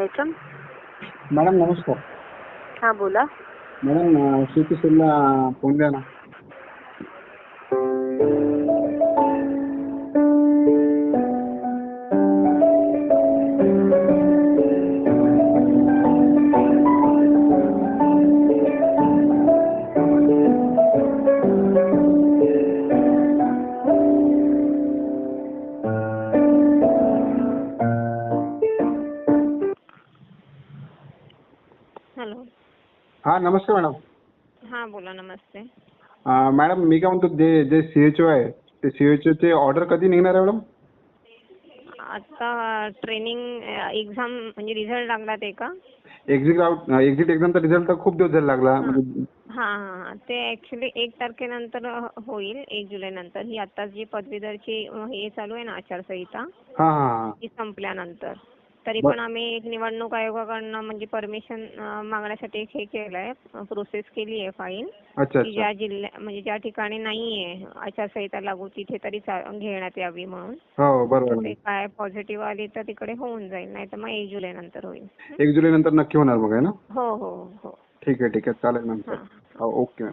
बोलायचं मॅडम नमस्कार. हां बोला. मॅडम शेती सेलला फोन द्या ना. हॅलो. हा नमस्कार मॅडम. हां बोला नमस्ते. अं, मॅडम मी काय म्हणतो जे जे सी एच ओ आहे ते सी एच ओचे ऑर्डर कधी निघणार आहे मॅडम? आता ट्रेनिंग एक्झाम म्हणजे रिझल्ट लागला ते का? एक्झिट आउट एक्झिट एक्झामचा रिझल्ट तर खूप दिवस झाला लागला. म्हणजे हां हां ते ॲक्च्युली एक तारखेनंतर अ, होईल एक जुलैनंतर. ही आता जी पदवीधरची अ, हे चालू आहे ना आचारसंहिता हा हा हा. ती संपल्यानंतर. तरी पण आम्ही एक निवडणूक आयोगाकडनं म्हणजे परमिशन मागण्यासाठी एक हे केलं आहे प्रोसेस केली आहे फाईल. की ज्या जिल्ह्या म्हणजे ज्या ठिकाणी नाही आहे आचारसंहिता लागू तिथे तरी घेण्यात यावी म्हणून. हो ते काय पॉझिटिव्ह आली तर तिकडे होऊन जाईल नाही तर मग एक जुलै नंतर होईल? एक जुलै नंतर नक्की होणार मग आहे ना? हो हो हो. ठीक आहे ठीक आहे. चालेल मॅम. हां. ओके